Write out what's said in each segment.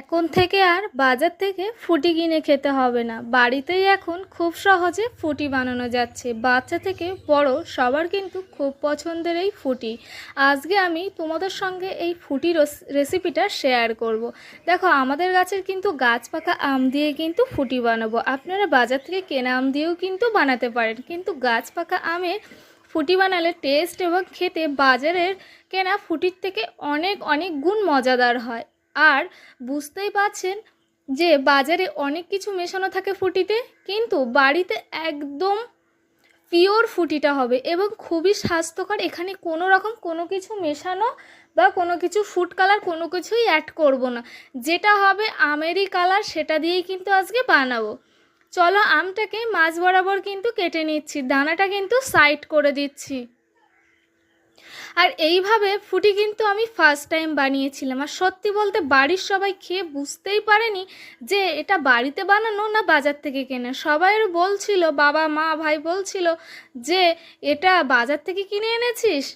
এখন থেকে আর বাজার থেকে ফুটি কিনে খেতে হবে না। বাড়িতেই এখন খুব সহজে ফুটি বানানো যাচ্ছে। বাচ্চা থেকে বড় সবার কিন্তু খুব পছন্দের এই ফুটি। আজকে আমি তোমাদের সঙ্গে এই ফুটি রেসিপিটা শেয়ার করব। দেখো, আমাদের গাছের কিন্তু গাছ পাকা আম দিয়ে কিন্তু ফুটি বানাবো। আপনারা বাজার থেকে কেনা আম দিয়েও কিন্তু বানাতে পারেন। কিন্তু গাছ পাকা আমে ফুটি বানালে টেস্ট এবং খেতে বাজারের কেনা ফুটির থেকে অনেক অনেক গুণ মজাদার হয়। আর বুঝতেই পারছেন যে বাজারে অনেক কিছু মেশানো থাকে ফুটিতে, কিন্তু বাড়িতে একদম পিওর ফুটিটা হবে এবং খুবই স্বাস্থ্যকর। এখানে কোনো রকম কোনো কিছু মেশানো বা কোনো কিছু ফুড কালার কোনো কিছুই অ্যাড করব না। যেটা হবে আমেরই কালার, সেটা দিয়েই কিন্তু আজকে বানাবো। চলো আমটাকে মাছ বরাবর কিন্তু কেটে নিচ্ছি, দানাটা কিন্তু সাইড করে দিচ্ছি। আর এইভাবে ফুটি কিন্তু আমি ফার্স্ট টাইম বানিয়েছিলাম। আর সত্যি বলতে বাড়ির সবাই খেয়ে বুঝতেই পারেনি যে এটা বাড়িতে বানানো না বাজার থেকে কেনা। সবাই বলছিল, বাবা, মা, ভাই বলছিল যে, এটা বাজার থেকে কিনে এনেছিস?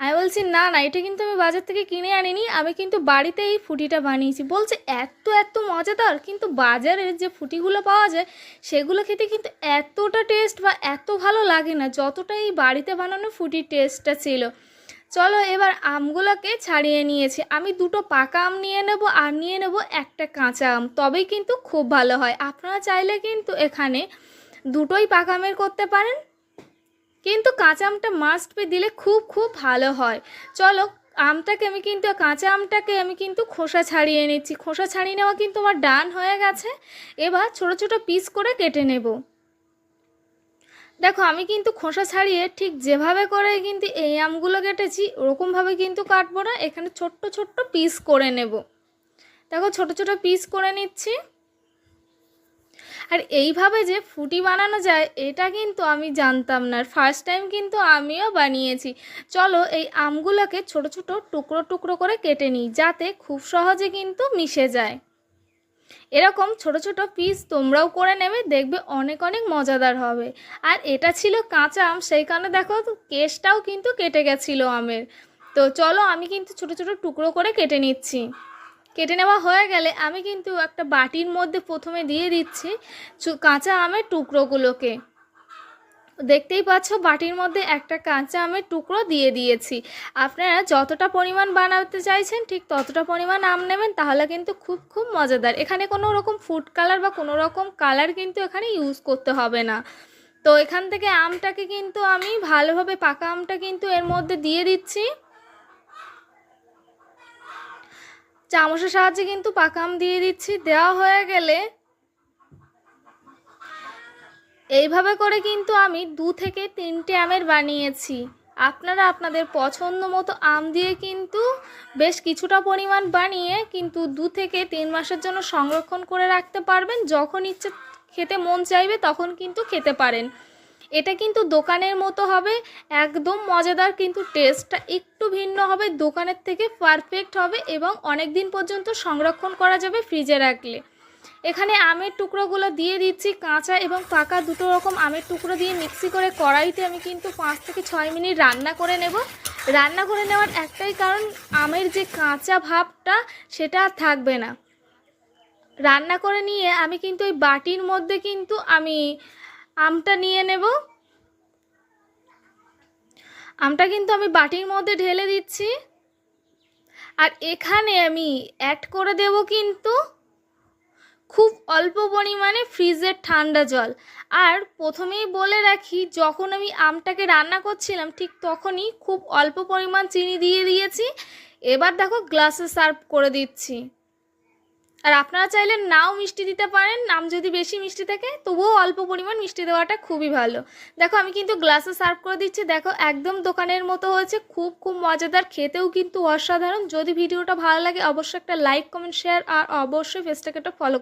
আমি বলছি, না না, এটা কিন্তু আমি বাজার থেকে কিনে আনিনি। আমি কিন্তু বাড়িতে এই ফুটিটা বানিয়েছি। বলছে, এত এত মজাদার! কিন্তু বাজারের যে ফুটিগুলো পাওয়া যায়, সেগুলো খেতে কিন্তু এতটা টেস্ট বা এত ভালো লাগে না, যতটা এই বাড়িতে বানানো ফুটির টেস্টটা ছিল। চলো এবার আমগুলোকে ছাড়িয়ে নিয়েছি। আমি দুটো পাকা আম নিয়ে নেব আর নিয়ে নেব একটা কাঁচা আম। তবেই কিন্তু খুব ভালো হয়। আপনারা চাইলে কিন্তু এখানে দুটোই পাকা আমের করতে পারেন। কিন্তু কাঁচা আমটা মাস্ট পে দিলে খুব খুব ভালো হয়। চলো, আমটাকে আমি কিন্তু, কাঁচা আমটাকে আমি কিন্তু খোসা ছাড়িয়ে নিচ্ছি। খোসা ছাড়িয়ে নেওয়া কিন্তু আমার ডান হয়ে গেছে। এবার ছোট ছোট পিস করে কেটে নেব। দেখো, আমি কিন্তু খোসা ছাড়িয়ে ঠিক যেভাবে করে কিন্তু এই আমগুলো কেটেছি, ওরকমভাবে কিন্তু কাটবো না। এখানে ছোট্ট ছোট্ট পিস করে নেব। দেখো, ছোট ছোট পিস করে নিচ্ছি। আর এইভাবে যে ফুটি বানানো যায়, এটা কিন্তু আমি জানতাম না। ফার্স্ট টাইম কিন্তু আমিও বানিয়েছি। চলো, এই আমগুলোকে ছোট ছোট টুকরো টুকরো করে কেটে নিই, যাতে খুব সহজে কিন্তু মিশে যায়। এরকম ছোট ছোট পিস তোমরাও করে নেবে, দেখবে অনেক অনেক মজাদার হবে। আর এটা ছিল কাঁচা আম, সেই কারণে দেখো কেশটাও কিন্তু কেটে গেছিল আমের। তো চলো আমি কিন্তু ছোট ছোট টুকরো করে কেটে নিচ্ছি। কেটে নেওয়া হয়ে গেলে আমি কিন্তু একটা বাটির মধ্যে প্রথমে দিয়ে দিচ্ছি কাঁচা আমের টুকরোগুলোকে। দেখতেই পাচ্ছ বাটির মধ্যে একটা কাঁচা আমের টুকরো দিয়ে দিয়েছি। আপনারা যতটা পরিমাণ বানাতে চাইছেন, ঠিক ততটা পরিমাণ আম নেবেন, তাহলে কিন্তু খুব খুব মজাদার। এখানে কোনো রকম ফুড কালার বা কোনো রকম কালার কিন্তু এখানে ইউজ করতে হবে না। তো এখান থেকে আমটাকে কিন্তু আমি ভালোভাবে পাকা আমটা কিন্তু এর মধ্যে দিয়ে দিচ্ছি। চামচের সাহায্যে কিন্তু পাকা আম দিয়ে দিচ্ছি। দেওয়া হয়ে গেলে এইভাবে করে কিন্তু আমি দু থেকে তিনটে আমের বানিয়েছি। আপনারা আপনাদের পছন্দ মতো আম দিয়ে কিন্তু বেশ কিছুটা পরিমাণ বানিয়ে কিন্তু দু থেকে তিন মাসের জন্য সংরক্ষণ করে রাখতে পারবেন। যখন ইচ্ছে খেতে মন চাইবে তখন কিন্তু খেতে পারেন। এটা কিন্তু দোকানের মতো হবে, একদম মজাদার কিন্তু টেস্টটা একটু ভিন্ন হবে, দোকানের থেকে পারফেক্ট হবে এবং অনেক দিন পর্যন্ত সংরক্ষণ করা যাবে ফ্রিজে রাখলে। এখানে আমের টুকরোগুলো দিয়ে দিচ্ছি, কাঁচা এবং পাকা দুটো রকম আমের টুকরো দিয়ে মিক্সি করে কড়াইতে আমি কিন্তু পাঁচ থেকে ছয় মিনিট রান্না করে নেব। রান্না করে নেওয়ার একটাই কারণ, আমের যে কাঁচা ভাবটা সেটা আর থাকবে না। রান্না করে নিয়ে আমি কিন্তু ওই বাটির মধ্যে কিন্তু আমি আমটা নিয়ে নেব। আমটা কিন্তু আমি বাটির মধ্যে ঢেলে দিচ্ছি। আর এখানে আমি অ্যাড করে দেব কিন্তু খুব অল্প পরিমাণে ফ্রিজের ঠান্ডা জল। আর প্রথমেই বলে রাখি, যখন আমি আমটাকে রান্না করছিলাম, ঠিক তখনই খুব অল্প পরিমাণ চিনি দিয়ে দিয়েছি। এবার দেখো গ্লাসে সার্ভ করে দিচ্ছি। আর আপনারা চাইলে নাও মিষ্টি দিতে পারেন, নাম যদি বেশি মিষ্টি থাকে, তবুও অল্প পরিমাণ মিষ্টি দেওয়াটা খুবই ভালো। দেখো আমি কিন্তু গ্লাসে সার্ভ করে দিচ্ছি, দেখো একদম দোকানের মতো হয়েছে, খুব খুব মজাদার, খেতেও কিন্তু অসাধারণ। যদি ভিডিওটা ভালো লাগে, অবশ্যই একটা লাইক, কমেন্ট, শেয়ার, আর অবশ্যই ফেসটাকে একটা ফলো